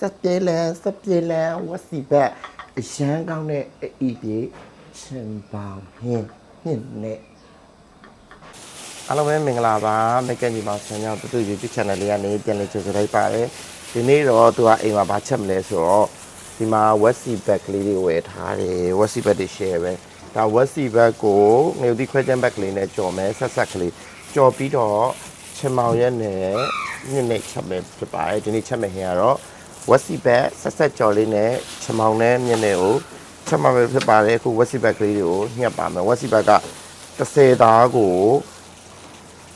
စက်ပြေးလန်စက်ပြေးလန်ဝစီဘက်အရန်ကောင်းတဲ့အီပြေချင်ပေါင်းဟင်းဟင်းနဲ့အားလုံးပဲမင်္ဂလာပါမက်ကညီမဆန်ရောက်တူတူ YouTube channel လေးကနေပြန်လည်ကြိုဆိုလိုက်ပါတယ်ဒီနေ့တော့သူကအိမ်မှာဗာချက်မလဲဆိုတော့ဒီမှာ Westy bag လေးတွေဝယ်ထားတယ် Westy bag တွေ share ပဲဒါ Westy bag ကိုငရုတ်တိခွဲချမ်း bag လေးနဲ့ကြော်မယ်ဆက်ဆက်ကလေးကြော်ပြီးတော့ချင်မောင်ရက်နဲ့ညနေချက်မယ်ဖြစ်ပါတယ်ဒီနေ့ချက်မယ်ဟင်းကတော့ Westy bag ဆက်ဆက်ကြော်လေးနဲ့ချင်မောင်နဲ့ညနေကိုချက်မှာပဲဖြစ်ပါတယ်အခု Westy bag ကလေးတွေကိုညှက်ပါမယ် Westy bag က30သားကို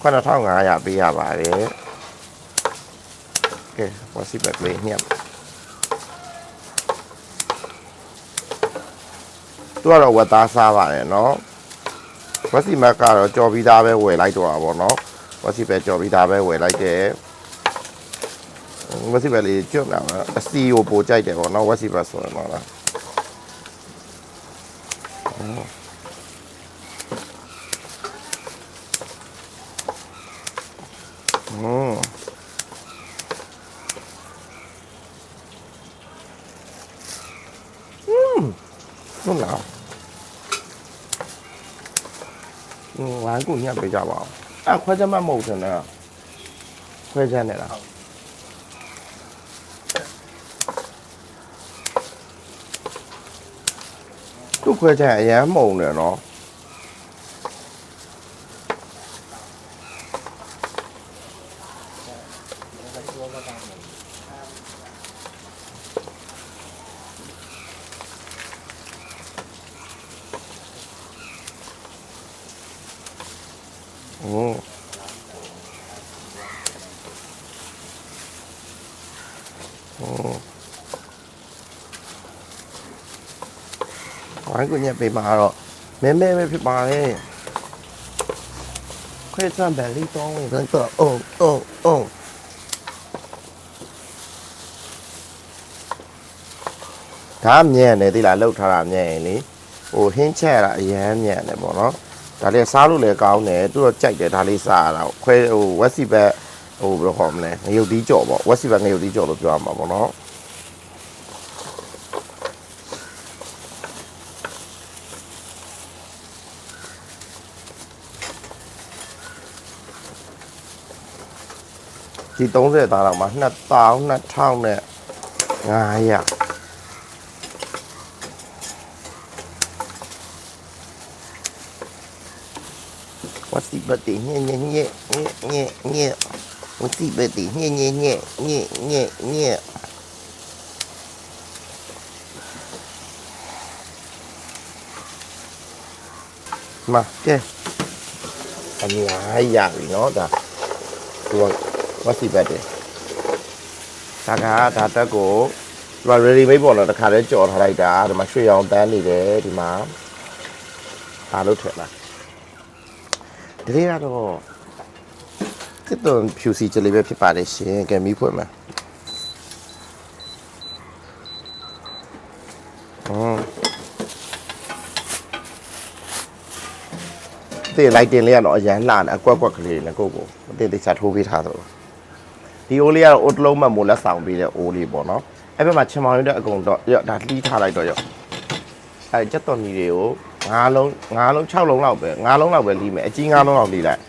9500ပေးရပါတယ်ကဲဝစီဘက်လေးညပ်သူကတော့ဝတ်သားစားပါတယ်เนาะဝစီမက်ကတော့ကြော်ပြီးသားပဲဝယ်လိုက်တော့တာပေါ့เนาะဝစီဘက်ကြော်ပြီးသားပဲဝယ်လိုက်တယ် ဝက်စီဘက်လေးကျွတ်လာတာအစီကိုပိုကြိုက်တယ်ပေါ့နော်ဝက်စီဘက်ဆိုတော့လားဟုတ်อืมဟုတ်လားဟိုဝိုင်းကိုညှပ်ပေးကြပါအောင်အဲခွဲချက်မမဟုတ်တယ်နော်ခွဲချက်နဲ့လား သူ့ခွဲချက်အရန်မုံတ ဝိုင်းကိုညက်ပေးမှာတော့မဲမဲပဲဖြစ်ပါလေခွဲစံပဲလေးတောင်းဝင်တော့အုံအုံအုံဒါမြဲနေသီလားလှုပ်ထားတာမြဲရင်လေဟိုဟင်းချက်ရတာအရန်မြဲနေပေါ့နော်ဒါလေးစားလို့လည်းကောင်းတယ်သူတော့ကြိုက်တယ်ဒါလေးစားရတာခွဲဟိုဝက်စီဘက်ဟိုဘယ်လိုခေါ်မလဲငရုတ်သီးကြော်ပေါ့ဝက်စီဘက်ငရုတ်သီးကြော်လို့ပြောရမှာပေါ့နော် ဒီ30သားတော့မှာ2000နဲ့900 What's the birthday? Nhẹ nhẹ nhẹ nhẹ nhẹ nhẹ. What's the birthday? Nhẹ nhẹ nhẹ nhẹ nhẹ nhẹ. Mà cái anh ai dạ vì Nó đã rồi what's the birthday? ဒါကဒါတက်ကိုဒီမှာ ready made ပေါ်တော့တစ်ခါတည်းကြော်ထားလိုက်တာဒီမှာရွှေရောင်တန်းနေတယ်ဒီမှာဒါလို့ထည့်လိုက်ဒီနေ့ကတော့စစ်တုံဖြူစီကြလေးပဲဖြစ်ပါတယ်ရှင်ကဲမီးဖွင့်မယ်ဟွန်းဒီလိုက်တင်လေးကတော့အရန်လှတယ်အကွက်ကွက်ကလေးနဲ့ကိုကိုအတင်းတိချထိုးပေးထားသလို ဒီအိုးလေးကတော့အိုးတစ်လုံးမှမိုးလက်ဆောင်ပေးတဲ့အိုးလေးပေါ့နော်အဲ့ဘက်မှာချင်မောင်ရတဲ့အကုန်တော့ရော့ဒါလှီးထားလိုက်တော့ရော့အဲ့ကြက်တော်မီတွေကို9လုံး9လုံး6လုံးလောက်ပဲ9လုံးလောက်ပဲလှီးမယ်အကြီး9လုံးလောက်လှီးလိုက်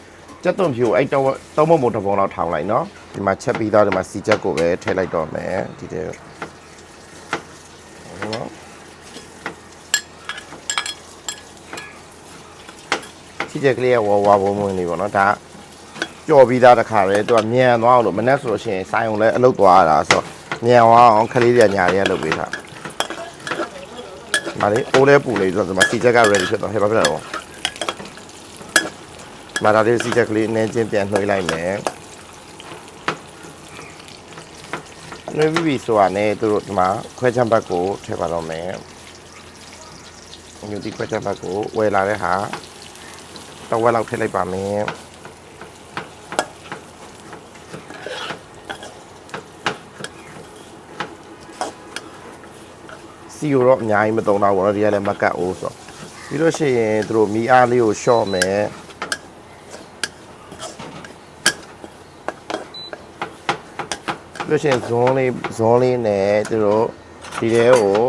ကြက်သွန်ဖြူအဲ့တော့သုံးမမို့တစ်ပုံလောက်ထောင်လိုက်နော်ဒီမှာချက်ပြီးသားဒီမှာစီချက်ကိုပဲထည့်လိုက်တော့မယ်ဒီတဲ့နော်စီချက်ကလေးကဝဝဝုံဝင်နေပေါ့နော်ဒါ ကြော်ပြီးသားတစ်ခါပဲသူကမြန်သွားအောင်လို့မနဲ့ဆိုလို့ရှိရင်ဆိုင်ုံလဲအလုပ်သွားရတာဆိုတော့မြန်သွားအောင်ခလေးတွေကညာတွေကလုပ်ပေးတာမာလေးအိုးလဲပူလေးဆိုတော့ဒီမှာစီချက်က ready ဖြစ်တော့ဟဲ့ဘာဖြစ်လဲတော့မာဒါလေးစီချက်ကလေးနည်းချင်းပြန်နှွှေးလိုက်မယ်နှွှေးပြီးပြီဆိုတာနဲ့သူတို့ဒီမှာခွဲချမ်းဘက်ကိုထည့်ပါတော့မယ်ညူဒီခွဲချမ်းဘက်ကိုဝယ်လာတဲ့ဟာတော့ဝယ်လောက်ထည့်လိုက်ပါမယ် စီကိုတော့အများကြီးမတုံတော့ဘူးเนาะဒီကလည်းမကတ်အိုးဆိုတော့ပြီးလို့ရှိရင်သူတို့မီအားလေးကိုရှော့မယ်လ လို့ရှိရင်ဇွန်းလေးဇွန်းလေးနဲ့သူတို့ဒီထဲကို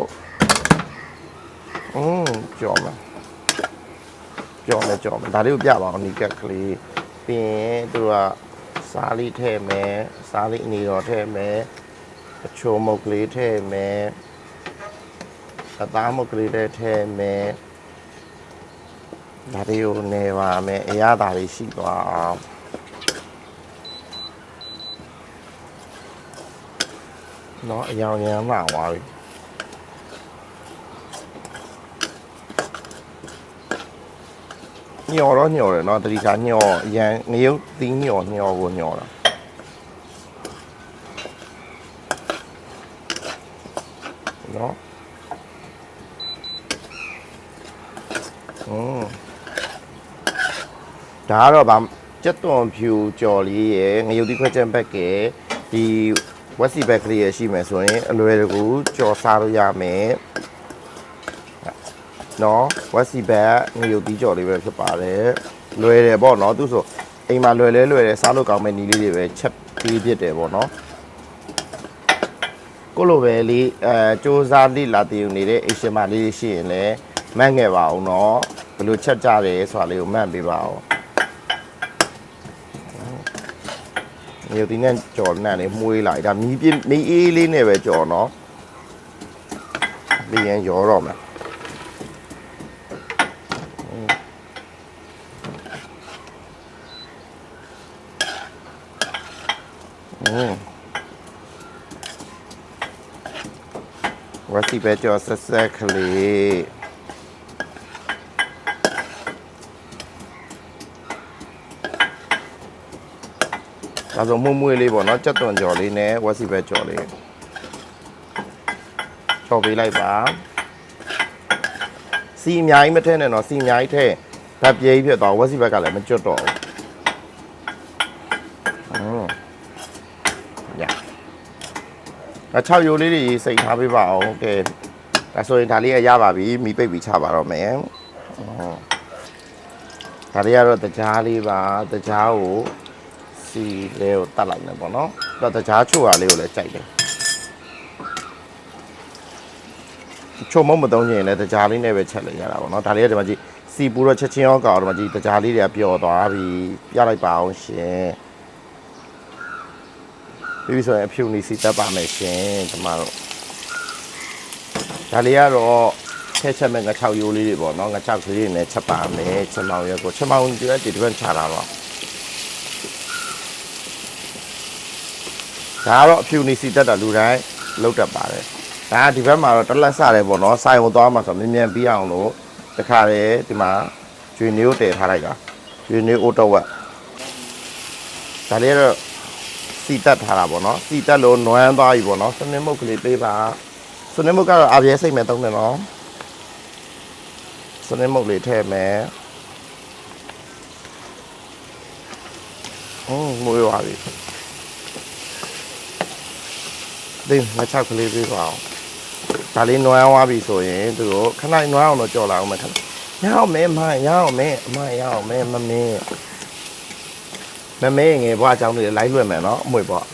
อืมကြော်မယ်ကြော်မယ်ကြော်မယ်ဒါလေးကိုပြပါအောင်နီကက်ကလေးပြီးရင်သူတို့ကစားလေးထည့်မယ်စားလေးအနေတော်ထည့်မယ်အချိုမုတ်ကလေးထည့်မယ် စသားမကလေးတဲ့ထဲမဲ့ဒါတွေကိုနေပါမယ်အရာသာတွေရှိသွားအောင်နော်အယောင်ရမ်းလာသွားပြီညော်တော့ညော်တယ်နော်တတိထားညော်အရန်ငရုတ်သီးညော်ညော်ကိုညော်တာ อืมဒါကတော့ဗာကြက်သွန်ဖြူကြော်လေးရယ်ငရုတ်သီးခွက်ချမ်းဘက်ကယ်ဒီဝက်စီဘက်ကလေးရရှိမယ်ဆိုရင်အလွယ်တကူကြော်စားလို့ရမယ်နော်ဝက်စီဘက်ငရုတ်သီးကြော်လေးပဲဖြစ်ပါတယ်လွယ်တယ်ပေါ့နော်သူဆိုအိမ်မှာလွယ်လဲလွယ်တယ်စားလို့ကောင်းမဲ့နီးလေးတွေပဲချက်ပေးဖြစ်တယ်ပေါ့နော်ကိုလိုပဲလေးအဲစ조사လေးလာတည်နေတဲ့အိမ်ရှင်မလေးတွေရှိရင်လည်း မှတ်ငယ်ပါအောင်နော်ဘယ်လိုချက်ကြတယ်ဆိုတာလေးကိုမှတ်ပေးပါအောင်မြေတီနဲ့ကြော်နန့်လေးမှုေးလိုက်ဒါမီးပြင်းမီးအေးလေးနဲ့ပဲကြော်နော်ပြီးရင်ရောတော့မယ်อืมဝစီပဲကြော်ဆက်ဆက်ကလေး ဒါဆိုမှုမွေးလေးပေါ့နော်ကြက်သွန်ကြော်လေးနဲ့ဝက်စီဘက်ကြော်လေးကြော်ပေးလိုက်ပါစီအများကြီးမထည့်နဲ့တော့စီအများကြီးထည့်ဓာတ်ပြေးဖြစ်သွားဝက်စီဘက်ကလည်းမကျွတ်တော့ဘူးอืมညအချောက်ရိုးလေးတွေစိတ်ထားပေးပါအောင်ကဲဒါဆိုရင်ဒါလေးရရပါပြီမိပိတ်ပြီးချပါတော့မယ်ဟုတ်ဒါလေးကတော့တကြားလေးပါတကြားကို စီလေးကိုတတ်လိုက်မယ်ပေါ့နော်။တော့တကြားချိုရလေးကိုလည်းကြိုက်တယ်။ချိုမုံမသုံးရင်လည်းတကြားလေးနဲ့ပဲချက်လိုက်ရတာပေါ့နော်။ဒါလေးကဒီမှာကြည့်စီပူတော့ချက်ချင်းရောကောက်တော့ဒီမှာကြည့်တကြားလေးတွေကပျော်သွားပြီ။ပြလိုက်ပါအောင်ရှင်။ပြီးပြီဆိုရင်အဖြူနေစီတက်ပါမယ်ရှင်ကျမတို့။ဒါလေးကတော့ထည့်ချက်မဲ့ငါ6ရိုးလေးတွေပေါ့နော်ငါ6ကလေးတွေနဲ့ချက်ပါမယ်။ချက်မောင်ရက်ကိုချက်မောင်ဒီကဒီတစ်ပတ်ချတာပါ။ ဒါကတော့အဖြူနေစီတက်တာလူတိုင်းလောက်တတ်ပါတယ်။ဒါကဒီဘက်မှာတော့တက်လက်စတယ်ပေါ့နော်။ဆိုင်ဝင်သွားမှာဆိုတော့မြင်မြန်ပြီးအောင်လို့တခါလေဒီမှာကျွေနေကိုတည်ထားလိုက်တာ။ကျွေနေအိုတော့ဝက်ဒါလေးကတော့စီတက်ထားတာပေါ့နော်။စီတက်လို့နွမ်းသွားပြီပေါ့နော်။စနစ်မုတ်ကလေးပေးပါ။စနစ်မုတ်ကတော့အပြဲစိတ်မဲ့သုံးတယ်နော်။စနစ်မုတ်လေးထည့်မယ်။ဟုတ်မွေးပါပြီ။ ဒီငါချောက်ကလေးပေးပါအောင်ဒါလေးနွမ်းသွားပြီဆိုရင်သူတို့ခဏနွမ်းအောင်တော့ကြော်လာအောင်မယ်ခဏရအောင်မဲမရအောင်မဲအမရအောင်မဲမမင်းမမင်းငယ်ဘွားအကြောင်းတွေလိုက်လွယ်မယ်နော်အမွေဘွား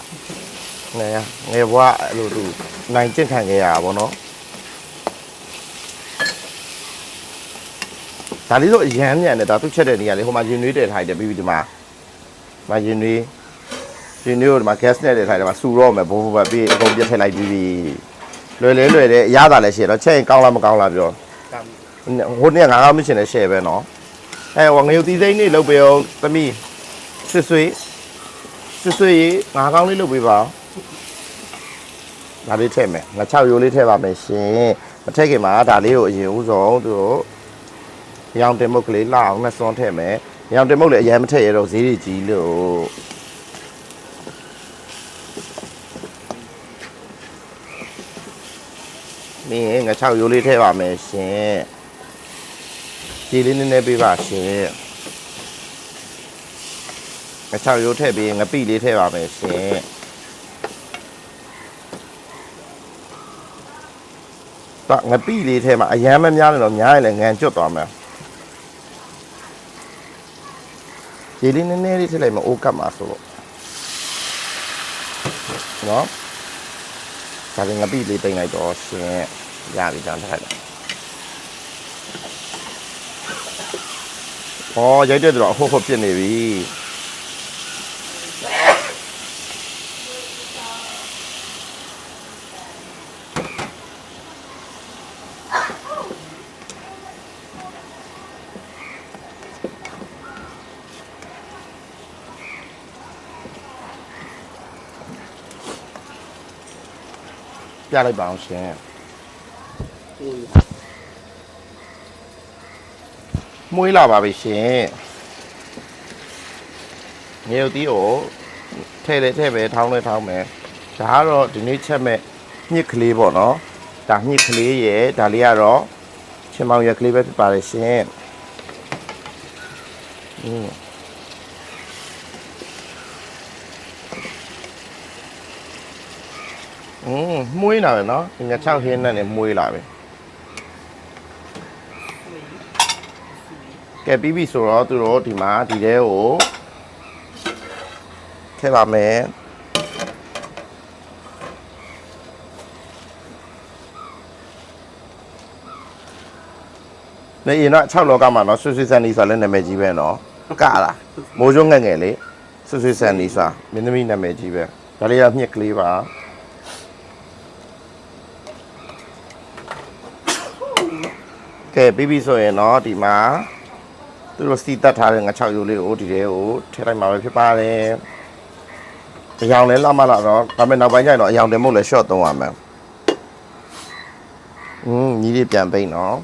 ငယ်ငယ်ဘွားအဲ့လိုသူနိုင်ကျင့်ခံခဲ့ရတာဗောနော်ဒါလေးတော့အရမ်းမြန်တယ်ဒါသူချက်တဲ့နေရာလေးဟိုမှာရင်နွေးတည်ထားတယ်ပြီးပြီဒီမှာမရင်နွေး ဒီနေ့ဒီမှာ gas နဲ့တည်းထိုင်တယ်မှာစူတော့မယ်ဘိုးဘိုးပဲပြီးအကုန်ပြတ်ထည့်လိုက်ပြီးပြီလွယ်လဲလွယ်တယ်အရသာလည်းရှယ်တော့ချက်ရင်ကောင်းလားမကောင်းလားပြောဟိုနေ့ငါးကောင်းမရှင်လည်းရှယ်ပဲနော်အဲဟိုငရုတ်သီးစိမ့်လေးလုပ်ပေးအောင်သမီးဆွဆွေဆွဆွေငါးကောင်းလေးလုပ်ပေးပါဒါလေးထည့်မယ်ငါ6ရိုးလေးထည့်ပါမယ်ရှင်မထည့်ခင်မှာဒါလေးကိုအရင်ဦးဆုံးသူတို့ရောင်တင်မုတ်ကလေးလှအောင်နဲ့စွန်းထည့်မယ်ရောင်တင်မုတ်လည်းအရင်မထည့်ရတော့ဈေးကြီးကြီးလို့ မင်းငါ6ရိုးလေးထည့်ပါမယ်ရှင်ကြည်လေးနည်းနည်းပေးပါရှင်ငါ6ရိုးထည့်ပြီးငါပိလေးထည့်ပါမယ်ရှင်တော့ငါပိလေးထည့်မှာအရန်မများနေတော့များရင်လည်းငံကျွတ်သွားမယ်ကြည်လေးနည်းနည်းလေးထည့်လိုက်မှာအိုးကတ်မှာဆိုလို့နော်ဒါကငပိလေးတိမ့်လိုက်တော့ရှင် ရပြီကြောင်းထားလိုက်။အော်ရိုက်တဲ့သူတော့အဟုတ်ဟုတ်ပြစ်နေပြီ။ပြလိုက်ပါအောင်ရှင် မွေးလာပါပြီရှင်မြေဥတီးကိုထဲလေထဲပဲထောင်းလဲထောင်းမယ်ဒါကတော့ဒီနေ့ချက်မဲ့ညစ်ကလေးပေါ့နော်ဒါညစ်ကလေးရယ်ဒါလေးကတော့ချင်မောင်ရက်ကလေးပဲဖြစ်ပါတယ်ရှင်อืมอืมမွေးလာတယ်နော်ဒီည6ဟင်းနဲ့နေမွေးလာပြီ ကဲပြီးပြီဆိုတော့သူတို့ဒီမှာဒီတဲကိုထည့်ပါမယ်နေရင်တော့6လောကမှာနော်ဆွဆွဆန်နီဆိုတာလည်းနာမည်ကြီးပဲနော်ကလားမိုးကျုံငယ်ငယ်လေးဆွဆွဆန်နီဆိုတာမင်းသမီးနာမည်ကြီးပဲဒါလေးကမြက်ကလေးပါကဲပြီးပြီဆိုရင်တော့ဒီမှာ သူတို့စီတက်ထားတဲ့ငါ6ရိုးလေးကိုဒီထဲကိုထည့်လိုက်မှာပဲဖြစ်ပါတယ်အယောင်လဲလာမလာတော့ဒါပေမဲ့နောက်ပိုင်းကျရင်တော့အယောင်တင်မို့လဲ short သုံးရမယ်อืมညီလေးပြန်ပိတ်နော်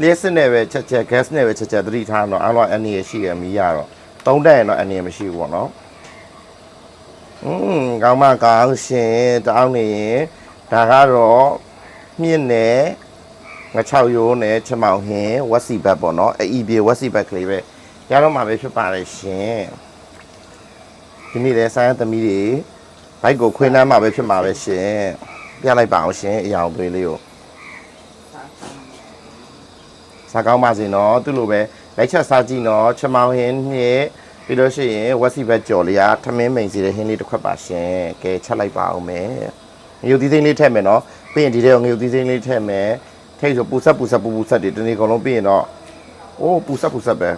လျှက်စစ်နဲ့ပဲချက်ချက် gas နဲ့ပဲချက်ချက်သတိထားတော့အားလုံးအနေရရှိရမီးရတော့သုံးတက်ရင်တော့အနေရမရှိဘူးပေါ့နော်อืมကောင်းမကောင်းရှင်တောင်းနေရင်ဒါကတော့မြင့်နဲ့ ငါ6ရိုးနဲ့ချက်မောင်ဟင်းဝက်စီဘက်ပေါ့နော်အီပြေဝက်စီဘက်ကလေးပဲရတော့မှာပဲဖြစ်ပါတယ်ရှင်ဒီနေ့လဲဆိုင်းသမီးတွေဘိုက်ကိုခွင်းနှမ်းမှာပဲဖြစ်မှာပဲရှင်ပြလိုက်ပါအောင်ရှင်အရာသွေးလေးကိုစားကောင်းပါစေနော်သူ့လိုပဲလိုက်ချက်စားကြည့်နော်ချမောင်ဟင်းနှင့်ပြီးလို့ရှိရင်ဝက်စီဘက်ကြော်လေးကထမင်းမိန်စီတဲ့ဟင်းလေးတစ်ခွက်ပါရှင်ကဲချက်လိုက်ပါအောင်မယ်ငရုတ်သီးစိမ်းလေးထည့်မယ်နော်ပြီးရင်ဒီထဲကိုငရုတ်သီးစိမ်းလေးထည့်မယ် ထိတ်ဆိုပူဆက်ပူဆက်ပူပူဆက်တွေတနေ့ကုန်လုံးပြီးရင်တော့အိုးပူဆက်ပူဆက်ပဲ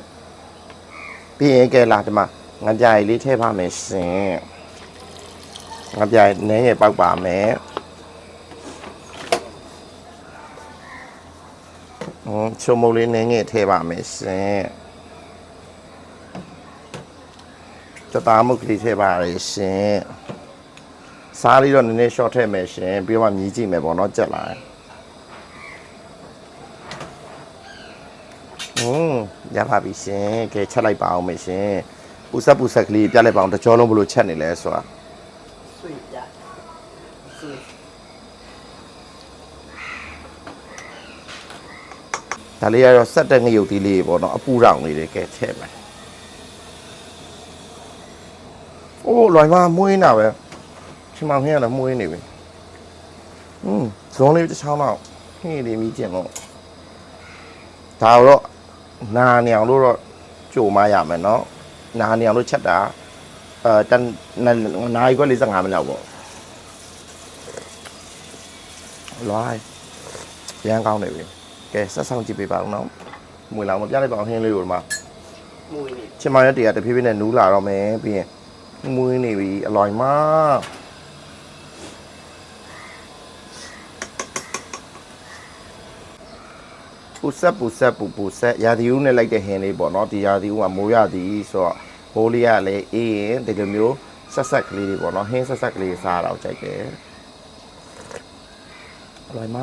ပြီးရင်ကဲလာဒီမှာငါပြားရည်လေးထည့်ပါမယ်ရှင်ငါပြားရည်နည်းငယ်ပေါက်ပါမယ်ဟွန်းချုံမုတ်လေးနည်းငယ်ထည့်ပါမယ်ရှင်တသားမုတ်ကလေးထည့်ပါရရှင်စားလေးတော့နည်းနည်း short ထည့်မယ်ရှင်ပြီးတော့မှမြည်ကြည့်မယ်ပေါ့နော်ကြက်လာတယ်ဟွန်း ရပါပြီရှင်ကဲချက်လိုက်ပါအောင်မရှင်ပူဆက်ပူဆက်ကလေးပြလိုက်ပါအောင်တကြောလုံးဘလို့ချက်နေလဲဆိုတာဆွေပြဆွေဒါလေးကတော့စက်တဲ့ငရုတ်သေးလေးပေါ့နော်အပူရောင်လေးတွေကဲချက်မယ်โอ้ลอยมาม้วยน่ะเว้ยชิมมาเนี่ยละม้วยนี่เว้ยอืมဇွန်လေးတစ်ချောင်းတော့ဟင်းလေးမီးကျင်တော့ဒါတော့ နာနေအောင်လို့တော့ကြိုမရမယ်เนาะနာနေအောင်လို့ချက်တာအဲတန်နာရီခွဲ45မိနစ်လောက်ပေါ့လွိုင်းရမ်းကောင်းနေပြီ ကဲဆက်ဆောင်ကြည့်ပေးပါဦးနော်မွေလာမပြလိုက်ပါအောင်ဟင်းလေးကိုဒီမှာ မွေးနေ ချင်မရက်တရတဖြည်းဖြည်းနဲ့နူးလာတော့မယ်ပြီးရင်မွေးနေပြီအလွိုင်မ ပူဆက်ပူဆက်ပူပူဆက်ရာသီဥနဲ့လိုက်တဲ့ဟင်းလေးပေါ့နော်ဒီရာသီဥကမိုးရသည်ဆိုတော့ဟိုးလေးကလည်းအေးရင်ဒီလိုမျိုးဆက်ဆက်ကလေးတွေပေါ့နော်ဟင်းဆက်ဆက်ကလေးစားတော့ကြိုက်တယ်အလွိုင်မ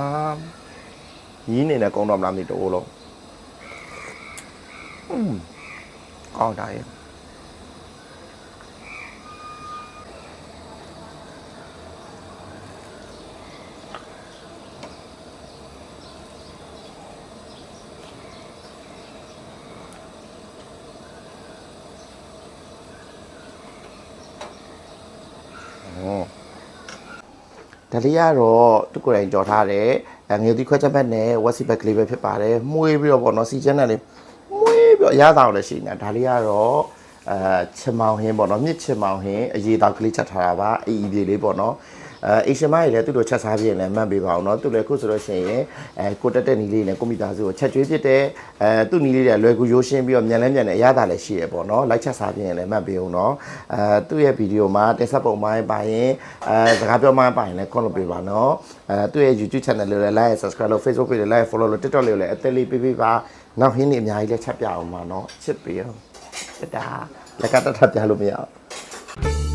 ညီးနေနဲ့ကုန်းတော်မလားမသိတော့လို့อืมကောင်းတာရဲ့ ဒါလေးကတော့သူကိုယ်တိုင်ကြော်ထားတယ်အဲငယ်ဒီခွက်ချက်ဘက်နဲ့ဝက်စီဘက်ကလေးပဲဖြစ်ပါတယ်မှုေးပြီးတော့ပေါ့နော်စီချမ်းနဲ့လေးမှုေးပြီးတော့အရသာကိုလည်းရှိနေတာဒါလေးကတော့အဲချင်မောင်ဟင်းပေါ့နော်မြစ်ချင်မောင်ဟင်းအရေးတောက်ကလေးချက်ထားတာပါအီအီပြေလေးပေါ့နော် အဲအေရှင်မကြီးလည်းသူ့လိုချက်စားပြရင်လည်းမှတ်ပေးပါအောင်เนาะသူလည်းခုဆိုလို့ရှိရင်အဲကိုတက်တက်နီလေးနဲ့ကိုမိသားစုကိုချက်ကျွေးဖြစ်တဲ့အဲသူ့နီလေးတွေလွယ်ကူရိုးရှင်းပြီးတော့မြန်လဲမြန်နဲ့အရသာလည်းရှိရပေါ့เนาะလိုက်ချက်စားပြရင်လည်းမှတ်ပေးအောင်เนาะအဲသူ့ရဲ့ဗီဒီယိုမှာတက်ဆက်ပုံမိုင်းပါရင်အဲစကားပြောမိုင်းပါရင်လည်း comment ပေးပါเนาะအဲသူ့ရဲ့ YouTube channel လေးလည်း like subscribe လုပ် Facebook page လေး like follow လုပ် TikTok လေးလည်းအသက်လေးပေးပေးပါနောက်ဟင်းနေအများကြီးလည်းချက်ပြအောင်ပါเนาะချစ်ပေးအောင်တတာလက်ကတတ်ထပ်ပြလို့မရအောင်